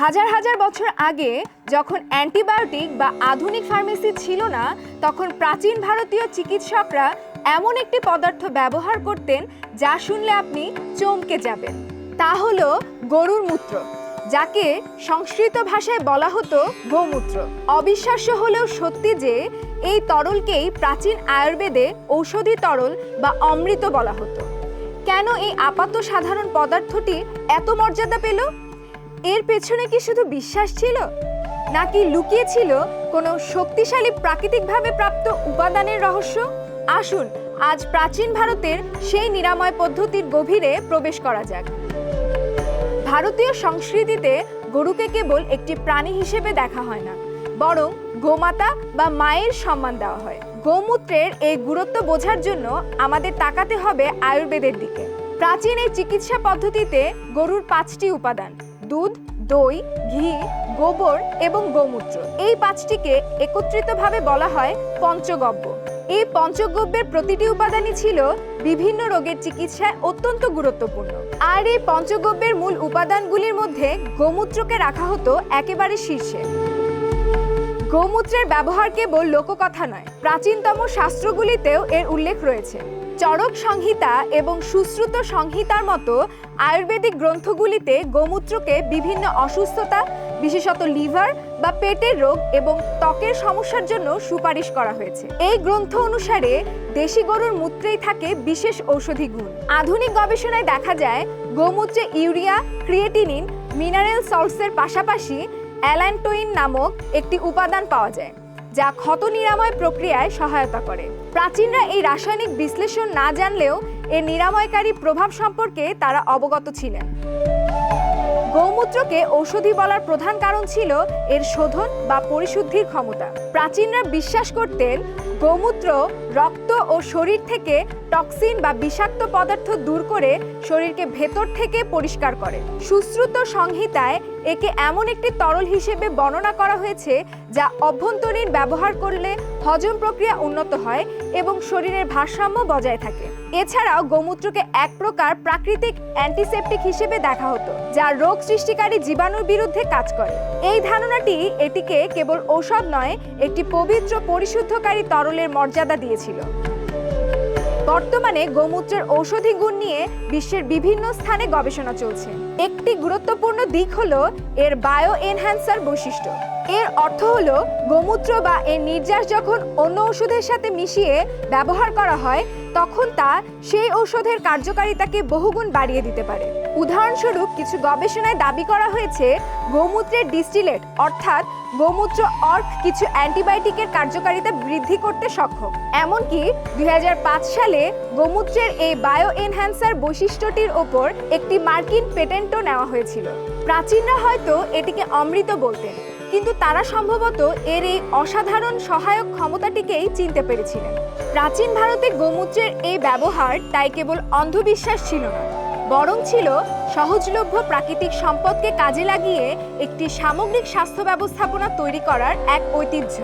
হাজার হাজার বছর আগে যখন অ্যান্টিবায়োটিক বা আধুনিক ফার্মেসি ছিল না, তখন প্রাচীন ভারতীয় চিকিৎসকরা এমন একটি পদার্থ ব্যবহার করতেন যা শুনলে আপনি চমকে যাবেন। তা হলো গরুর মূত্র, যাকে সংস্কৃত ভাষায় বলা হতো গোমূত্র। অবিশ্বাস্য হলেও সত্যি যে, এই তরলকেই প্রাচীন আয়ুর্বেদে ঔষধি তরল বা অমৃত বলা হতো। কেন এই আপাত সাধারণ পদার্থটি এত মর্যাদা পেল? এর পেছনে কি শুধু বিশ্বাস ছিল? নাকি লুকিয়ে ছিল কোনো শক্তিশালী প্রাকৃতিকভাবে প্রাপ্ত উপাদানের রহস্য? আসুন, আজ প্রাচীন ভারতের সেই নিরাময় পদ্ধতির গভীরে প্রবেশ করা যাক। ভারতীয় সংস্কৃতিতে গরুকে কেবল একটি প্রাণী হিসেবে দেখা হয় না, বরং গোমাতা বা মায়ের সম্মান দেওয়া হয়। গোমূত্রের এই গুরুত্ব বোঝার জন্য আমাদের তাকাতে হবে আয়ুর্বেদের দিকে। প্রাচীন এই চিকিৎসা পদ্ধতিতে গরুর পাঁচটি উপাদান। দুধ, দই, ঘি, গোবর এবং গোমূত্র। এই পাঁচটিকে একত্রিতভাবে বলা হয় পঞ্চগব্য। এই পঞ্চগব্যের প্রতিটি উপাদানই ছিল বিভিন্ন রোগের চিকিৎসায় অত্যন্ত গুরুত্বপূর্ণ। আর এই পঞ্চগব্যের মূল উপাদানগুলির মধ্যে গোমূত্রকে রাখা হতো একেবারে শীর্ষে। গোমূত্রের ব্যবহার কেবল লোককথা নয়, প্রাচীনতম শাস্ত্রগুলিতেও এর উল্লেখ রয়েছে। চরক সংহিতা এবং সুশ্রুত সংহিতার মতো আয়ুর্বেদিক গ্রন্থগুলিতে গোমূত্রকে বিভিন্ন অসুস্থতা, বিশেষত লিভার বা পেটের রোগ এবং ত্বকের সমস্যার জন্য সুপারিশ করা হয়েছে। এই গ্রন্থ অনুসারে দেশি গরুর মূত্রেই থাকে বিশেষ ঔষধি গুণ। আধুনিক গবেষণায় দেখা যায়, গোমূত্রে ইউরিয়া, ক্রিয়েটিনিন, মিনারেল সল্টসের পাশাপাশি অ্যালান্টোইন নামক একটি উপাদান পাওয়া যায়, যা ক্ষত নিরাময় প্রক্রিয়ায় সহায়তা করে। প্রাচীনরা এই রাসায়নিক বিশ্লেষণ না জানলেও এর নিরাময়কারী প্রভাব সম্পর্কে তারা অবগত ছিলেন। গৌমূত্রকে ঔষধি বলার প্রধান কারণ ছিল এর শোধন বা পরিশুদ্ধির ক্ষমতা। প্রাচীনরা বিশ্বাস করতেন গোমূত্র, রক্ত ও শরীর থেকে টক্সিন বা বিষাক্ত পদার্থ দূর করে শরীরকে ভেতর থেকে পরিষ্কার করে। সুশ্রুত সংহিতায় একে এমন একটি তরল হিসেবে বর্ণনা করা হয়েছে যা অভ্যন্তরীণ ব্যবহার করলে হজম প্রক্রিয়া উন্নত হয় এবং শরীরের ভারসাম্য বজায় থাকে। এছাড়াও গোমূত্রকে এক প্রকার প্রাকৃতিক অ্যান্টিসেপটিক হিসেবে দেখা হতো, যা রোগ সৃষ্টিকারী জীবাণুর বিরুদ্ধে কাজ করে। এই ধারণাটি এটিকে কেবল ঔষধ নয়, একটি পবিত্র পরিশুদ্ধকারী তরলের মর্যাদা দিয়েছিল। বর্তমানে গোমূত্রের ঔষধি গুণ নিয়ে বিশ্বের বিভিন্ন স্থানে গবেষণা চলছে। একটি গুরুত্বপূর্ণ দিক হলো এর বায়ো এনহ্যান্সার বৈশিষ্ট্য। এর অর্থ হলো, গোমূত্র বা এর নির্যাস যখন অন্য ওষুধের সাথে মিশিয়ে ব্যবহার করা হয়, তখন তা সেই ঔষধের কার্যকারিতাকে বহুগুণ বাড়িয়ে দিতে পারে। উদাহরণস্বরূপ, কিছু গবেষণায় দাবি করা হয়েছে, গোমূত্রের ডিস্টিলেট, অর্থাৎ গোমূত্র অর্ক কিছু অ্যান্টিবায়োটিকের কার্যকারিতা বৃদ্ধি করতে সক্ষম। এমনকি দুই হাজার পাঁচ সালে গোমূত্রের এই বায়ো এনহ্যান্সার বৈশিষ্ট্যটির ওপর একটি মার্কিন পেটেন্টও নেওয়া হয়েছিল। প্রাচীনরা হয়তো এটিকে অমৃত বলতেন। কিন্তু তারা সম্ভবত এর এই অসাধারণ সহায়ক ক্ষমতাটিকেই চিনতে পেরেছিলেন। প্রাচীন ভারতে গোমূত্রের এই ব্যবহার তাই কেবল অন্ধবিশ্বাস ছিল না, বরং ছিল সহজলভ্য প্রাকৃতিক সম্পদকে কাজে লাগিয়ে একটি সামগ্রিক স্বাস্থ্য ব্যবস্থাপনা তৈরি করার এক ঐতিহ্য।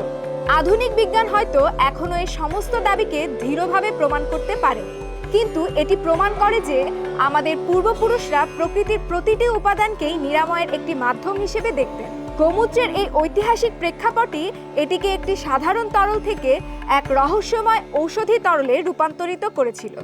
আধুনিক বিজ্ঞান হয়তো এখনও এই সমস্ত দাবিকে দৃঢ়ভাবে প্রমাণ করতে পারেনি কিন্তু এটি প্রমাণ করে যে আমাদের পূর্বপুরুষরা প্রকৃতির প্রতিটি উপাদানকেই নিরাময়ের একটি মাধ্যম হিসেবে দেখতেন। গোমূত্রের এই ঐতিহাসিক প্রেক্ষাপটই এটিকে একটি সাধারণ তরল থেকে এক রহস্যময় ঔষধি তরলে রূপান্তরিত করেছিল।